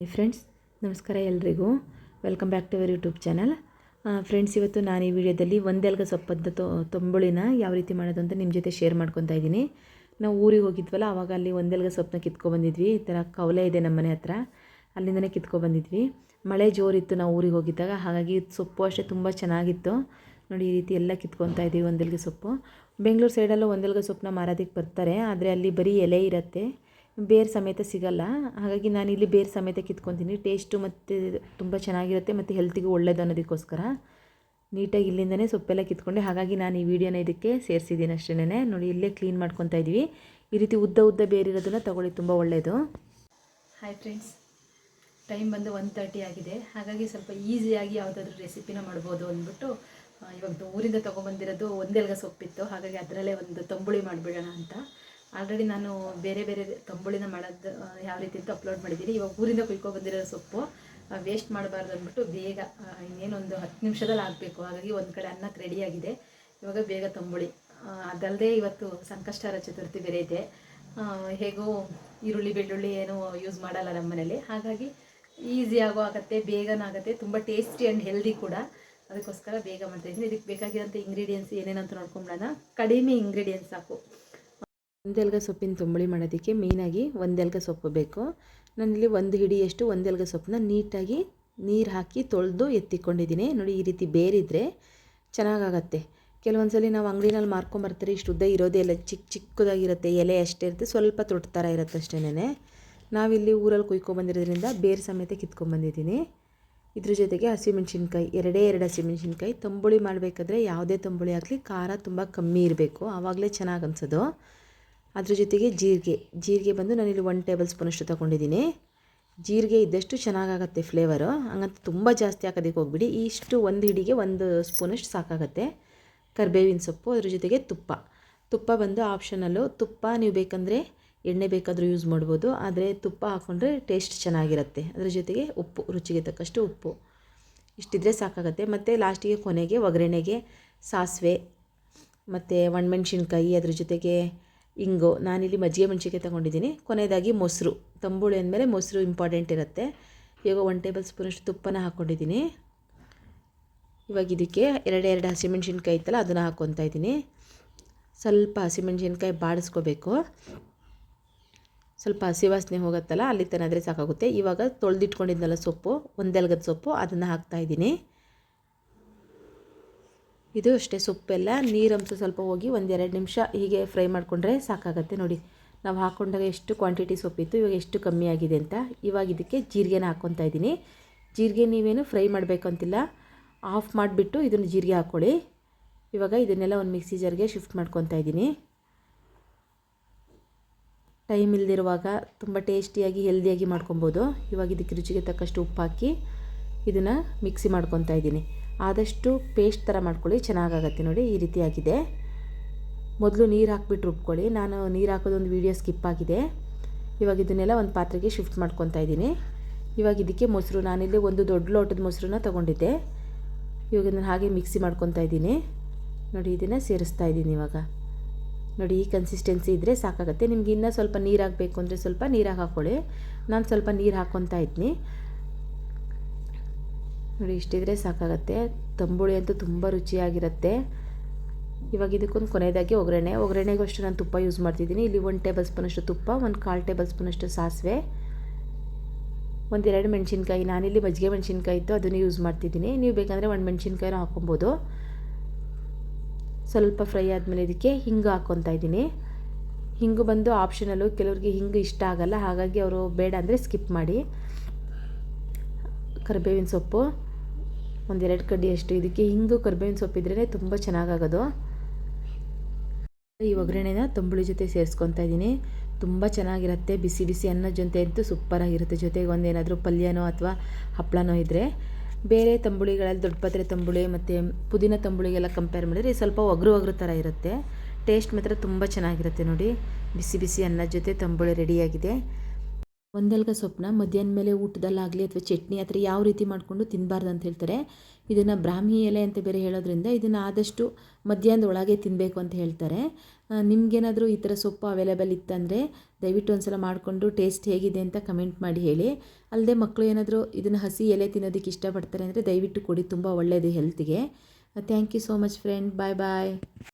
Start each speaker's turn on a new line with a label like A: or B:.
A: Friends ನಮಸ್ಕಾರ ಎಲ್ರಿಗೂ. Welcome back to our YouTube channel friends ಇವತ್ತು ನಾನು ಈ ವಿಡಿಯೋದಲ್ಲಿ ಒಂದೆಲ್ಗ ಸೊಪ್ಪದ ತೊಂಬುಳಿನ ಯಾವ ರೀತಿ ಮಾಡೋದು ಅಂತ ನಿಮ್ಮ ಜೊತೆ ಶೇರ್ ಮಾಡ್ಕೊತಾ ಇದ್ದೀನಿ. ನಾವು ಊರಿಗೆ ಹೋಗಿದ್ವಲ್ಲ ಆವಾಗ ಅಲ್ಲಿ ಒಂದೆಲ್ಗ ಸೊಪ್ಪನ್ನ ಕಿತ್ಕೊಬಂದಿದ್ವಿ ಈ ಥರ ಕವಲೆ ಇದೆ ನಮ್ಮ ಮನೆ ಹತ್ರ. ಅಲ್ಲಿಂದನೇ ಕಿತ್ಕೊಬಂದಿದ್ವಿ ಮಳೆ ಜೋರಿತ್ತು ನಾವು ಊರಿಗೆ ಹೋಗಿದ್ದಾಗ, ಹಾಗಾಗಿ ಸೊಪ್ಪು ಅಷ್ಟೇ ತುಂಬ ಚೆನ್ನಾಗಿತ್ತು. ನೋಡಿ, ಈ ರೀತಿ ಎಲ್ಲ ಕಿತ್ಕೊತಾ ಇದ್ದೀವಿ ಒಂದೆಲ್ಗೆ ಸೊಪ್ಪು. ಬೆಂಗಳೂರು ಸೈಡಲ್ಲೂ ಒಂದೆಲ್ಗ ಸೊಪ್ಪನ್ನ ಮಾರೋದಕ್ಕೆ ಬರ್ತಾರೆ. ಆದರೆ ಅಲ್ಲಿ ಬರೀ ಎಲೆ ಇರುತ್ತೆ. ಬೇರು ಸಮೇತ ಸಿಗಲ್ಲ. ಹಾಗಾಗಿ ನಾನು ಇಲ್ಲಿ ಬೇರು ಸಮೇತ ಕಿತ್ಕೊತೀನಿ. ಟೇಸ್ಟು ಮತ್ತು ತುಂಬ ಚೆನ್ನಾಗಿರುತ್ತೆ ಮತ್ತು ಹೆಲ್ತಿಗೂ ಒಳ್ಳೇದು ಅನ್ನೋದಕ್ಕೋಸ್ಕರ. ನೀಟಾಗಿ ಇಲ್ಲಿಂದನೇ ಸೊಪ್ಪೆಲ್ಲ ಕಿತ್ಕೊಂಡೆ. ಹಾಗಾಗಿ ನಾನು ಈ ವಿಡಿಯೋನ ಇದಕ್ಕೆ ಸೇರಿಸಿದ್ದೀನಿ ಅಷ್ಟೇ ನೋಡಿ, ಇಲ್ಲೇ ಕ್ಲೀನ್ ಮಾಡ್ಕೊತಾ ಇದ್ದೀವಿ ಈ ರೀತಿ ಉದ್ದ ಉದ್ದ ಬೇರಿರೋದನ್ನು ತೊಗೊಳ್ಳಿ, ತುಂಬ ಒಳ್ಳೆಯದು ಹಾಯ್ ಫ್ರೆಂಡ್ಸ್ ಟೈಮ್ ಬಂದು ಒನ್ ತರ್ಟಿ ಆಗಿದೆ. ಹಾಗಾಗಿ ಸ್ವಲ್ಪ ಈಸಿಯಾಗಿ ಯಾವುದಾದ್ರೂ ರೆಸಿಪಿನ ಮಾಡ್ಬೋದು ಅಂದ್ಬಿಟ್ಟು ಇವಾಗ ಊರಿಂದ ತೊಗೊಬಂದಿರೋದು ಒಂದೆಲ್ಗ ಸೊಪ್ಪಿತ್ತು. ಹಾಗಾಗಿ ಅದರಲ್ಲೇ ಒಂದು ತಂಬುಳಿ ಮಾಡಿಬಿಡೋಣ ಅಂತ. ಆಲ್ರೆಡಿ ನಾನು ಬೇರೆ ಬೇರೆ ತಂಬುಳಿನ ಮಾಡೋದು ಯಾವ ರೀತಿ ಅಂತ ಅಪ್ಲೋಡ್ ಮಾಡಿದ್ದೀನಿ ಇವಾಗ ಊರಿಂದ ಕುಯ್ಕೊ ಬಂದಿರೋ ಸೊಪ್ಪು ವೇಸ್ಟ್ ಮಾಡಬಾರ್ದು ಅಂದ್ಬಿಟ್ಟು ಬೇಗ ಇನ್ನೇನೊಂದು ಹತ್ತು ನಿಮಿಷದಲ್ಲಿ ಆಗಬೇಕು. ಹಾಗಾಗಿ ಒಂದು ಕಡೆ ಅನ್ನಕ್ಕೆ ರೆಡಿಯಾಗಿದೆ ಇವಾಗ ಬೇಗ ತಂಬುಳಿ. ಅದಲ್ಲದೆ ಇವತ್ತು ಸಂಕಷ್ಟಹರ ಚತುರ್ಥಿ ಬೇರೆ ಇದೆ ಹೇಗೋ ಈರುಳ್ಳಿ, ಬೆಳ್ಳುಳ್ಳಿ ಏನು ಯೂಸ್ ಮಾಡಲ್ಲ ನಮ್ಮ ಮನೇಲಿ ಹಾಗಾಗಿ ಆಗೋ ಆಗುತ್ತೆ, ಬೇಗನೂ ಆಗುತ್ತೆ, ತುಂಬ ಟೇಸ್ಟಿ ಆ್ಯಂಡ್ ಹೆಲ್ದಿ ಕೂಡ. ಅದಕ್ಕೋಸ್ಕರ ಬೇಗ ಮಾಡ್ತಾಯಿದ್ದೀನಿ ಇದಕ್ಕೆ ಬೇಕಾಗಿರೋಂಥ ಇಂಗ್ರೀಡಿಯೆಂಟ್ಸ್ ಏನೇನಂತ ನೋಡ್ಕೊಂಬಿಡೋಣ. ಕಡಿಮೆ ಇಂಗ್ರೀಡಿಯೆಂಟ್ಸ್ ಸಾಕು. ಒಂದೆಲ್ಗ ಸೊಪ್ಪಿನ ತಂಬುಳಿ ಮಾಡೋದಕ್ಕೆ ಮೇಯ್ನಾಗಿ ಒಂದೆಲ್ಗ ಸೊಪ್ಪು ಬೇಕು. ನಾನಿಲ್ಲಿ ಒಂದು ಹಿಡಿಯಷ್ಟು ಒಂದೆಲ್ಗ ಸೊಪ್ಪನ್ನ ನೀಟಾಗಿ ನೀರು ಹಾಕಿ ತೊಳೆದು ಎತ್ತಿಕೊಂಡಿದ್ದೀನಿ. ನೋಡಿ, ಈ ರೀತಿ ಬೇರಿದ್ರೆ ಚೆನ್ನಾಗಾಗತ್ತೆ. ಕೆಲವೊಂದು ಸಲ ನಾವು ಅಂಗಡಿನಲ್ಲಿ ಮಾರ್ಕೊಂಬರ್ತಾರೆ ಇಷ್ಟು ಉದ್ದ ಇರೋದೇ ಇಲ್ಲ ಚಿಕ್ಕ ಚಿಕ್ಕದಾಗಿರುತ್ತೆ, ಎಲೆ ಅಷ್ಟೇ ಇರುತ್ತೆ, ಸ್ವಲ್ಪ ತೊಟ್ಟು ಥರ ಇರುತ್ತೆ ನಾವಿಲ್ಲಿ ಊರಲ್ಲಿ ಕುಯ್ಕೊಂಬಂದಿರೋದ್ರಿಂದ ಬೇರು ಸಮೇತ ಕಿತ್ಕೊಂಡ್ಬಂದಿದ್ದೀನಿ ಇದ್ರ ಜೊತೆಗೆ ಹಸಿಮೆಣ್ಸಿನ್ಕಾಯಿ, ಎರಡೇ ಎರಡು ಹಸಿಮೆಣ್ಸಿನ್ಕಾಯಿ, ತಂಬುಳಿ ಮಾಡಬೇಕಾದ್ರೆ ಯಾವುದೇ ತಂಬುಳಿ ಆಗಲಿ, ಖಾರ ತುಂಬ ಕಮ್ಮಿ ಇರಬೇಕು. ಆವಾಗಲೇ ಚೆನ್ನಾಗಿ ಅನ್ಸೋದು. ಅದ್ರ ಜೊತೆಗೆ ಜೀರಿಗೆ. ಜೀರಿಗೆ ಬಂದು ನಾನಿಲ್ಲಿ ಒನ್ ಟೇಬಲ್ ಸ್ಪೂನಷ್ಟು ತೊಗೊಂಡಿದ್ದೀನಿ. ಜೀರಿಗೆ ಇದ್ದಷ್ಟು ಚೆನ್ನಾಗಾಗತ್ತೆ ಫ್ಲೇವರು ಹಂಗಂತ ತುಂಬ ಜಾಸ್ತಿ ಹಾಕೋದಕ್ಕೆ ಹೋಗ್ಬಿಡಿ. ಇಷ್ಟು ಒಂದು ಹಿಡಿಗೆ ಒಂದು ಸ್ಪೂನಷ್ಟು ಸಾಕಾಗತ್ತೆ. ಕರಿಬೇವಿನ ಸೊಪ್ಪು, ಅದ್ರ ಜೊತೆಗೆ ತುಪ್ಪ. ತುಪ್ಪ ಬಂದು ಆಪ್ಷನಲ್ಲು ತುಪ್ಪ ನೀವು ಬೇಕಂದರೆ ಎಣ್ಣೆ ಬೇಕಾದರೂ ಯೂಸ್ ಮಾಡ್ಬೋದು. ಆದರೆ ತುಪ್ಪ ಹಾಕ್ಕೊಂಡ್ರೆ ಟೇಸ್ಟ್ ಚೆನ್ನಾಗಿರುತ್ತೆ. ಅದ್ರ ಜೊತೆಗೆ ಉಪ್ಪು, ರುಚಿಗೆ ತಕ್ಕಷ್ಟು ಉಪ್ಪು. ಇಷ್ಟಿದ್ರೆ ಸಾಕಾಗುತ್ತೆ. ಮತ್ತು ಲಾಸ್ಟಿಗೆ ಕೊನೆಗೆ ಒಗ್ಗರಣೆಗೆ ಸಾಸಿವೆ, ಮತ್ತು ಒಣಮೆಣ್ಸಿನ್ಕಾಯಿ, ಅದ್ರ ಜೊತೆಗೆ ಇಂಗು, ನಾನಿಲ್ಲಿ ಮಜ್ಜಿಗೆ ಮೆಣಸಿನ್ಕಾಯಿ ತೊಗೊಂಡಿದ್ದೀನಿ. ಕೊನೆಯದಾಗಿ ಮೊಸರು. ತಂಬುಳಿ ಅಂದಮೇಲೆ ಮೊಸರು ಇಂಪಾರ್ಟೆಂಟ್ ಇರುತ್ತೆ. ಇವಾಗ ಒನ್ ಟೇಬಲ್ ಸ್ಪೂನಷ್ಟು ತುಪ್ಪನ ಹಾಕ್ಕೊಂಡಿದ್ದೀನಿ ಇವಾಗ ಇದಕ್ಕೆ ಎರಡೆರಡು ಹಸಿಮೆಣ್ಸಿನ್ಕಾಯಿ ಇತ್ತಲ್ಲ ಅದನ್ನು ಹಾಕ್ಕೊತಾ ಇದ್ದೀನಿ. ಸ್ವಲ್ಪ ಹಸಿಮೆಣ್ಸಿನ್ಕಾಯಿ ಬಾಡಿಸ್ಕೋಬೇಕು. ಸ್ವಲ್ಪ ಹಸಿ ವಾಸನೆ ಹೋಗುತ್ತಲ್ಲ, ಅಲ್ಲಿ ತನಾದರೆ ಸಾಕಾಗುತ್ತೆ. ಇವಾಗ ತೊಳೆದಿಟ್ಕೊಂಡಿದ್ನಲ್ಲ ಸೊಪ್ಪು, ಒಂದೆಲ್ಗದ ಸೊಪ್ಪು, ಅದನ್ನು ಹಾಕ್ತಾಯಿದ್ದೀನಿ ಇದು ಅಷ್ಟೇ ಸೊಪ್ಪೆಲ್ಲ ನೀರಂಶ ಸ್ವಲ್ಪ ಹೋಗಿ ಒಂದೆರಡು ನಿಮಿಷ ಹೀಗೆ ಫ್ರೈ ಮಾಡಿಕೊಂಡ್ರೆ ಸಾಕಾಗತ್ತೆ ನೋಡಿ. ನಾವು ಹಾಕೊಂಡಾಗ ಎಷ್ಟು ಕ್ವಾಂಟಿಟಿ ಸೊಪ್ಪಿತ್ತು, ಇವಾಗ ಎಷ್ಟು ಕಮ್ಮಿ ಆಗಿದೆ ಅಂತ. ಇವಾಗ ಇದಕ್ಕೆ ಜೀರಿಗೆನ ಹಾಕ್ಕೊತಾ ಇದ್ದೀನಿ. ಜೀರಿಗೆ ನೀವೇನು ಫ್ರೈ ಮಾಡಬೇಕು ಅಂತಿಲ್ಲ. ಆಫ್ ಮಾಡಿಬಿಟ್ಟು ಇದನ್ನು ಜೀರಿಗೆ ಹಾಕ್ಕೊಳ್ಳಿ ಇವಾಗ ಇದನ್ನೆಲ್ಲ ಒಂದು ಮಿಕ್ಸಿ ಜಾರ್ಗೆ ಶಿಫ್ಟ್ ಮಾಡ್ಕೊತಾ ಇದ್ದೀನಿ. ಟೈಮ್ ಇಲ್ದಿರುವಾಗ ತುಂಬ ಟೇಸ್ಟಿಯಾಗಿ, ಹೆಲ್ದಿಯಾಗಿ ಮಾಡ್ಕೊಬೋದು ಇವಾಗ ಇದಕ್ಕೆ ರುಚಿಗೆ ತಕ್ಕಷ್ಟು ಉಪ್ಪು ಹಾಕಿ ಇದನ್ನು ಮಿಕ್ಸಿ ಮಾಡ್ಕೊತಾ ಇದ್ದೀನಿ. ಆದಷ್ಟು ಪೇಸ್ಟ್ ಥರ ಮಾಡ್ಕೊಳ್ಳಿ, ಚೆನ್ನಾಗಾಗತ್ತೆ ನೋಡಿ, ಈ ರೀತಿಯಾಗಿದೆ. ಮೊದಲು ನೀರು ಹಾಕ್ಬಿಟ್ಟು ರುಬ್ಕೊಳ್ಳಿ. ನಾನು ನೀರು ಹಾಕೋದೊಂದು ವೀಡಿಯೋ ಸ್ಕಿಪ್ ಆಗಿದೆ. ಇವಾಗ ಇದನ್ನೆಲ್ಲ ಒಂದು ಪಾತ್ರೆಗೆ ಶಿಫ್ಟ್ ಮಾಡ್ಕೊತಾ ಇದ್ದೀನಿ. ಇವಾಗ ಇದಕ್ಕೆ ಮೊಸರು, ನಾನಿಲ್ಲಿ ಒಂದು ದೊಡ್ಡ ಲೋಟದ ಮೊಸರನ್ನ ತೊಗೊಂಡಿದ್ದೆ. ಇವಾಗ ಇದನ್ನು ಹಾಗೆ ಮಿಕ್ಸಿ ಮಾಡ್ಕೊತಾ ಇದ್ದೀನಿ. ನೋಡಿ, ಇದನ್ನು ಸೇರಿಸ್ತಾ ಇದ್ದೀನಿ ಇವಾಗ. ನೋಡಿ, ಈ ಕನ್ಸಿಸ್ಟೆನ್ಸಿ ಇದ್ದರೆ ಸಾಕಾಗುತ್ತೆ. ನಿಮ್ಗೆ ಇನ್ನೂ ಸ್ವಲ್ಪ ನೀರು ಹಾಕಬೇಕು ಅಂದರೆ ಸ್ವಲ್ಪ ನೀರಾಗಿ ಹಾಕ್ಕೊಳ್ಳಿ ನಾನು ಸ್ವಲ್ಪ ನೀರು ಹಾಕ್ಕೊತಾ ಇದ್ದೀನಿ ನೋಡಿ, ಇಷ್ಟಿದ್ರೆ ಸಾಕಾಗತ್ತೆ. ತಂಬುಳಿ ಅಂತೂ ತುಂಬ ರುಚಿಯಾಗಿರುತ್ತೆ. ಇವಾಗ ಇದಕ್ಕೊಂದು ಕೊನೆಯದಾಗಿ ಒಗ್ಗರಣೆ. ಒಗ್ಗರಣೆಗೂ ಅಷ್ಟು ನಾನು ತುಪ್ಪ ಯೂಸ್ ಮಾಡ್ತಿದ್ದೀನಿ. ಇಲ್ಲಿ ಒಂದು ಟೇಬಲ್ ಸ್ಪೂನಷ್ಟು ತುಪ್ಪ, ಒಂದು ಕಾಲು ಟೇಬಲ್ ಸ್ಪೂನಷ್ಟು ಸಾಸಿವೆ. ಒಂದೆರಡು ಮೆಣಸಿನ್ಕಾಯಿ. ನಾನಿಲ್ಲಿ ಮಜ್ಜಿಗೆ ಮೆಣಸಿನ್ಕಾಯಿ ಇತ್ತು, ಅದನ್ನು ಯೂಸ್ ಮಾಡ್ತಿದ್ದೀನಿ. ನೀವು ಬೇಕಂದರೆ ಒಂದು ಮೆಣಸಿನ್ಕಾಯಿನೂ ಹಾಕ್ಕೊಬೋದು. ಸ್ವಲ್ಪ ಫ್ರೈ ಆದಮೇಲೆ ಇದಕ್ಕೆ ಹಿಂಗು ಹಾಕ್ಕೊತಾ ಇದ್ದೀನಿ. ಹಿಂಗು ಬಂದು ಆಪ್ಷನಲ್ಲು ಕೆಲವ್ರಿಗೆ ಹಿಂಗು ಇಷ್ಟ ಆಗಲ್ಲ. ಹಾಗಾಗಿ ಅವರು ಬೇಡ ಅಂದರೆ ಸ್ಕಿಪ್ ಮಾಡಿ. ಕರಿಬೇವಿನ ಸೊಪ್ಪು. ಒಂದೆರಡು ಕಡ್ಡಿಯಷ್ಟು ಇದಕ್ಕೆ ಹಿಂಗು ಕರ್ಬೇವಿನ ಸೊಪ್ಪು ಇದ್ರೇ ತುಂಬ ಚೆನ್ನಾಗಾಗೋದು. ಈ ಒಗ್ಗರಣೆನ ತಂಬುಳಿ ಜೊತೆ ಸೇರಿಸ್ಕೊತಾ ಇದ್ದೀನಿ. ತುಂಬ ಚೆನ್ನಾಗಿರುತ್ತೆ. ಬಿಸಿ ಬಿಸಿ ಅನ್ನದ ಜೊತೆ ಅಂತೂ ಸೂಪರಾಗಿರುತ್ತೆ. ಜೊತೆಗೆ ಒಂದೇನಾದರೂ ಪಲ್ಯನೋ ಅಥವಾ ಹಪ್ಪಳನೋ ಇದ್ದರೆ ಬೇರೆ ತಂಬುಳಿಗಳಲ್ಲಿ ದೊಡ್ಡ ಪತ್ರೆ ತಂಬುಳಿ ಮತ್ತು ಪುದೀನ ತಂಬುಳಿಗೆಲ್ಲ ಕಂಪೇರ್ ಮಾಡಿದರೆ ಸ್ವಲ್ಪ ಒಗರು ಒಗರು ಥರ ಇರುತ್ತೆ. ಟೇಸ್ಟ್ ಮಾತ್ರ ತುಂಬ ಚೆನ್ನಾಗಿರುತ್ತೆ ನೋಡಿ. ಬಿಸಿ ಬಿಸಿ ಅನ್ನದ ಜೊತೆ ತಂಬುಳಿ ರೆಡಿಯಾಗಿದೆ ಒಂದೆಲ್ಗ ಸೊಪ್ಪನ್ನ ಮಧ್ಯಾಹ್ನ ಮೇಲೆ ಊಟದಲ್ಲಾಗಲಿ ಅಥವಾ ಚಟ್ನಿ ಆ ಥರ ಯಾವ ರೀತಿ ಮಾಡಿಕೊಂಡು ತಿನ್ನಬಾರ್ದು ಅಂತ ಹೇಳ್ತಾರೆ. ಇದನ್ನು ಬ್ರಾಹ್ಮಿ ಎಲೆ ಅಂತ ಬೇರೆ ಹೇಳೋದ್ರಿಂದ ಇದನ್ನು ಆದಷ್ಟು ಮಧ್ಯಾಹ್ನದ ಒಳಗೆ ತಿನ್ನಬೇಕು ಅಂತ ಹೇಳ್ತಾರೆ. ನಿಮಗೇನಾದರೂ ಈ ಥರ ಸೊಪ್ಪು ಅವೈಲೇಬಲ್ ಇತ್ತಂದರೆ ದಯವಿಟ್ಟು ಒಂದು ಸಲ ಮಾಡಿಕೊಂಡು ಟೇಸ್ಟ್ ಹೇಗಿದೆ ಅಂತ ಕಮೆಂಟ್ ಮಾಡಿ ಹೇಳಿ. ಅಲ್ಲದೆ ಮಕ್ಕಳು ಏನಾದರೂ ಇದನ್ನು ಹಸಿ ಎಲೆ ತಿನ್ನೋದಕ್ಕೆ ಇಷ್ಟಪಡ್ತಾರೆ ಅಂದರೆ ದಯವಿಟ್ಟು ಕೊಡಿ, ತುಂಬ ಒಳ್ಳೆಯದು ಹೆಲ್ತಿಗೆ thank you so much friend bye bye